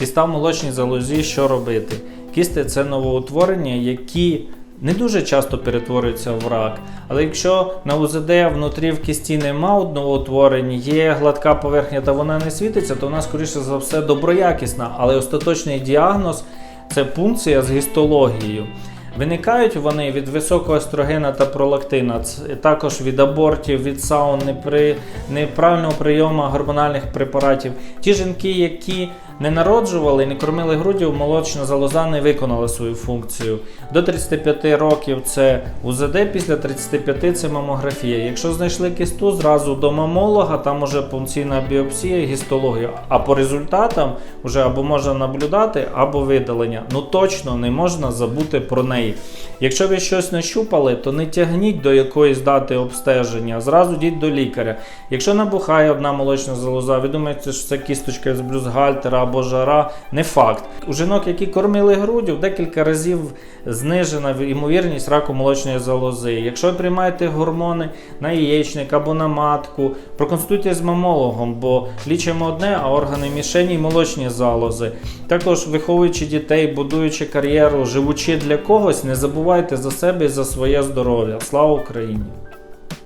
Кіста в молочній залозі, що робити? Кісти це новоутворення, які не дуже часто перетворюються в рак. Але якщо на УЗД внутрі в кісті нема одного утворення, є гладка поверхня та вона не світиться, то вона, скоріше за все, доброякісна. Але остаточний діагноз це пункція з гістологією. Виникають вони від високого естрогена та пролактина, також від абортів, від саун, непри... неправильного прийому гормональних препаратів. Ті жінки, які не народжували, не кормили груддю, молочна залоза не виконала свою функцію. До 35 років це УЗД, після 35 це мамографія. Якщо знайшли кисту, зразу до мамолога, там уже пункційна біопсія і гістологія. А по результатам вже або можна наблюдати, або видалення. Ну точно не можна забути про неї. Якщо ви щось нащупали, то не тягніть до якоїсь дати обстеження, а зразу йдіть до лікаря. Якщо набухає одна молочна залоза, ви думаєте, що це кісточка з блюзгальтера або жара, не факт. У жінок, які кормили груддю, декілька разів знижена ймовірність раку молочної залози. Якщо ви приймаєте гормони на яєчник або на матку, проконсультуйтесь з мамологом, бо лічимо одне, а органи мішені й молочні залози. Також виховуючи дітей, будуючи кар'єру, живучи для когось, не забувайте за себе і за своє здоров'я. Слава Україні!